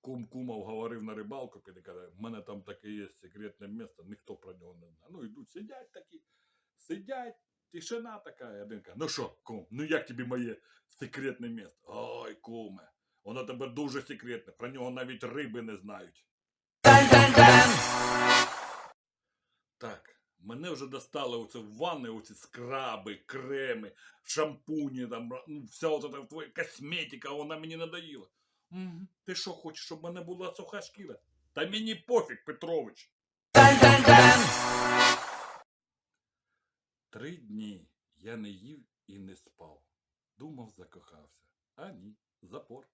кум кума вговорив на рибалку, піде каже, в мене там таке є секретне місце, ніхто про нього не знає. Ну, йдуть, сидять такі, сидять, тишина така. Один каже, ну що, кум, ну як тобі моє секретне місце? Ой, куме, воно тебе дуже секретне, про нього навіть риби не знають. Так, мене вже достали оце ванни, оці скраби, креми, шампуні, там, ну, вся оця твоя косметика, вона мені надоїла. Ти що хочеш, щоб в мене була суха шкіра? Та мені пофіг, Петрович. Три дні я не їв і не спав. Думав, закохався. А ні, запор.